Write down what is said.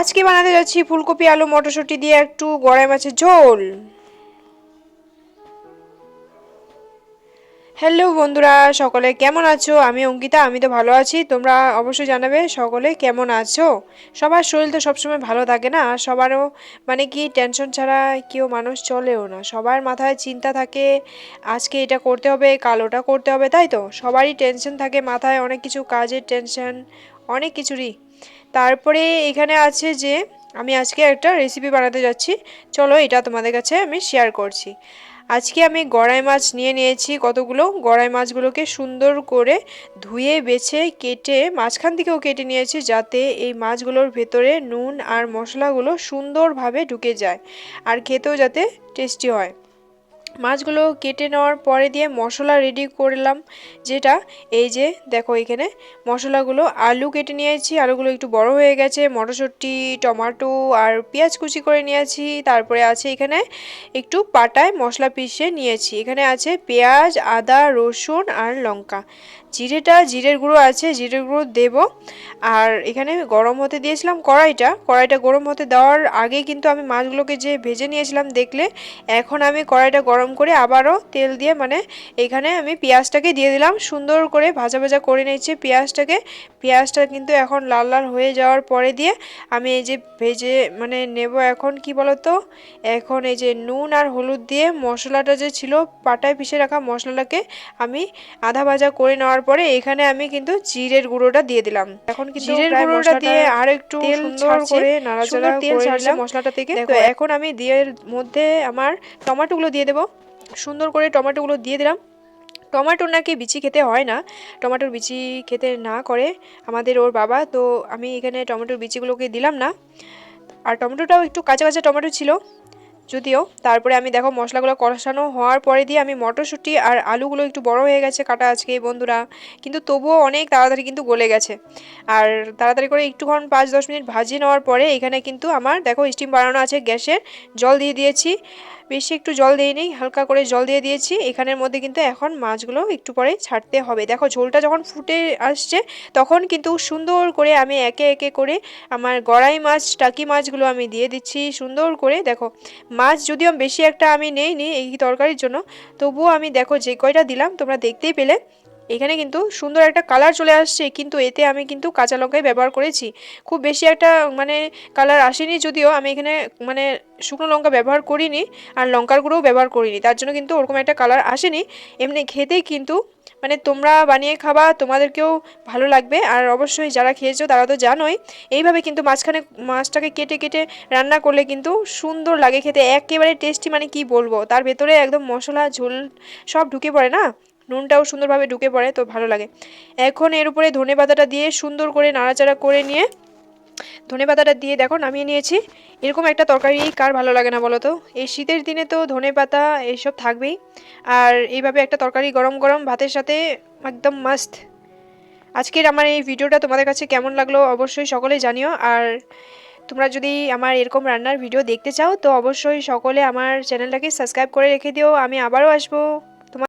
আজকে বানাতে যাচ্ছি ফুলকপি, আলু, মটরশুঁটি দিয়ে একটু গড়াই মাছের ঝোল। হ্যালো বন্ধুরা, সকলে কেমন আছো? আমি অঙ্কিতা, আমি তো ভালো আছি। তোমরা অবশ্যই জানাবে সকলে কেমন আছো? সবার শরীর তো সবসময় ভালো থাকে না সবারও মানে কি টেনশন ছাড়া কেউ মানুষ চলেও না। সবার মাথায় চিন্তা থাকে, আজকে এটা করতে হবে, কাল ওটা করতে হবে, তাই তো? সবারই টেনশন থাকে মাথায়, অনেক কিছু কাজের টেনশন অনেক কিছুরই। তারপরে এখানে আছে যে, আমি আজকে একটা রেসিপি বানাতে যাচ্ছি। চলো এটা তোমাদের কাছে আমি শেয়ার করছি। আজকে আমি গড়াই মাছ নিয়ে নিয়েছি কতগুলো? গড়াই মাছগুলোকে সুন্দর করে ধুয়ে, বেছে, কেটে, মাঝখান থেকেও কেটে নিয়েছি যাতে এই মাছগুলোর ভেতরে নুন আর মশলাগুলো সুন্দরভাবে ঢুকে যায় আর খেতেও যাতে টেস্টি হয়। মাছগুলো কেটে নেওয়ার পরে দিয়ে মশলা রেডি করলাম, যেটা এই যে দেখো এখানে মশলাগুলো আলু কেটে নিয়েছি, আলুগুলো একটু বড় হয়ে গেছে, মটরশুঁটি, টমাটো আর পেঁয়াজ কুচি করে নিয়েছি, তারপরে আছে এখানে একটু পাটায় মশলা পিষে নিয়েছি, এখানে আছে পেঁয়াজ, আদা, রসুন আর লঙ্কা। জিরেটা, জিরের গুঁড়ো আছে, জিরের গুঁড়ো দেব। আর এখানে গরম হতে দিয়েছিলাম কড়াইটা। কড়াইটা গরম হতে দেওয়ার আগে কিন্তু আমি মাছগুলোকে যে ভেজে নিয়েছিলাম দেখলে, এখন আমি কড়াইটা গরম করে আবারও তেল দিয়ে মানে এখানে আমি পেঁয়াজটাকে দিয়ে দিলাম। সুন্দর করে ভাজা ভাজা করে নিয়েছি পেঁয়াজটাকে। পেঁয়াজটা কিন্তু এখন লাল লাল হয়ে যাওয়ার পরে দিয়ে আমি এই যে ভেজে মানে নেব এখন কি বলতো? এখন এই যে নুন আর হলুদ দিয়ে মশলাটা যে ছিল, পাটায় পিষে রাখা মশলাটাকে আমি আধা ভাজা করে নেওয়ার পরে এখানে আমি কিন্তু জিরের গুঁড়োটা দিয়ে দিলাম। এখন কিন্তু জিরের গুঁড়োটা দিয়ে আর একটু তেল করে নাড়াচাড়া তেল ছাড়ছে মশলাটা থেকে। তো এখন আমি দিয়ে মধ্যে আমার টমেটোগুলো দিয়ে দেবো। সুন্দর করে টমেটোগুলো দিয়ে দিলাম। টমেটোর নাকি বিচি খেতে হয় না। টমেটোর বিচি খেতে না করে আমাদের ওর বাবা তো আমি এখানে টমেটোর বিচিগুলোকে দিলাম না। আর টমেটোটাও একটু কাঁচা কাঁচা টমেটো ছিল। যদিও, তারপরে আমি দেখো মশলাগুলো কষানো হওয়ার পরে দিয়ে আমি মটরশুঁটি আর আলুগুলো একটু বড় হয়ে গেছে কাটা আজকে এই বন্ধুরা। কিন্তু তবুও অনেক তাড়াতাড়ি কিন্তু গলে গেছে। আর তাড়াতাড়ি করে একটুক্ষণ পাঁচ দশ মিনিট ভাজিয়ে নেওয়ার পরে এখানে কিন্তু আমার, দেখো স্টিম বানানো আছে গ্যাসের, জল দিয়ে দিয়েছি। বেশি একটু জল দিয়ে নিই, হালকা করে জল দিয়ে দিয়েছি। এখানের মধ্যে কিন্তু এখন মাছগুলো একটু পরে ছাড়তে হবে। দেখো, ঝোলটা যখন ফুটে আসছে, তখন কিন্তু সুন্দর করে আমি একে একে করে আমার গড়াই মাছ, টাকি মাছগুলো আমি দিয়ে দিচ্ছি সুন্দর করে। দেখো, মাছ যদিও বেশি একটা আমি নেই নি এই তরকারির জন্য, তবুও আমি দেখো যে কয়টা দিলাম, তোমরা দেখতেই পেলে। এখানে কিন্তু সুন্দর একটা কালার চলে আসছে, কিন্তু এতে আমি কিন্তু কাঁচা লঙ্কাই ব্যবহার করেছি। খুব বেশি একটা মানে কালার আসেনি যদিও আমি এখানে মানে শুকনো লঙ্কা ব্যবহার করিনি আর লঙ্কার গুঁড়োও ব্যবহার করিনি, তার জন্য কিন্তু ওরকম একটা কালার আসেনি। এমনি খেতেই কিন্তু মানে তোমরা বানিয়ে খাবা, তোমাদেরকেও ভালো লাগবে আর অবশ্যই যারা খেয়েছো তারা তো জানোই, এইভাবে কিন্তু মাঝখানে মাছটাকে কেটে কেটে রান্না করলে কিন্তু সুন্দর লাগে খেতে, একেবারে টেস্টি মানে কি বলব, তার ভেতরে একদম মশলা, ঝোল সব ঢুকে পড়ে না? নুনটাও সুন্দরভাবে ঢুকে পড়ে, তো ভালো লাগে। এখন এর উপরে ধনে পাতাটা দিয়ে সুন্দর করে নাড়াচাড়া করে নিয়ে, ধনে পাতাটা দিয়ে দেখো নামিয়ে নিয়েছি। এরকম একটা তরকারি কার ভালো লাগে না বলো তো? এই শীতের দিনে তো ধনে পাতা এইসব থাকবেই। আর এইভাবে একটা তরকারি গরম গরম ভাতের সাথে একদম মাস্ট আজকের আমার এই ভিডিওটা তোমাদের কাছে কেমন লাগল অবশ্যই সকলে জানিও। আর তোমরা যদি আমার এরকম রান্নার ভিডিও দেখতে চাও, তো অবশ্যই সকলে আমার চ্যানেলটাকে সাবস্ক্রাইব করে রেখে দিও। আমি আবারও আসব।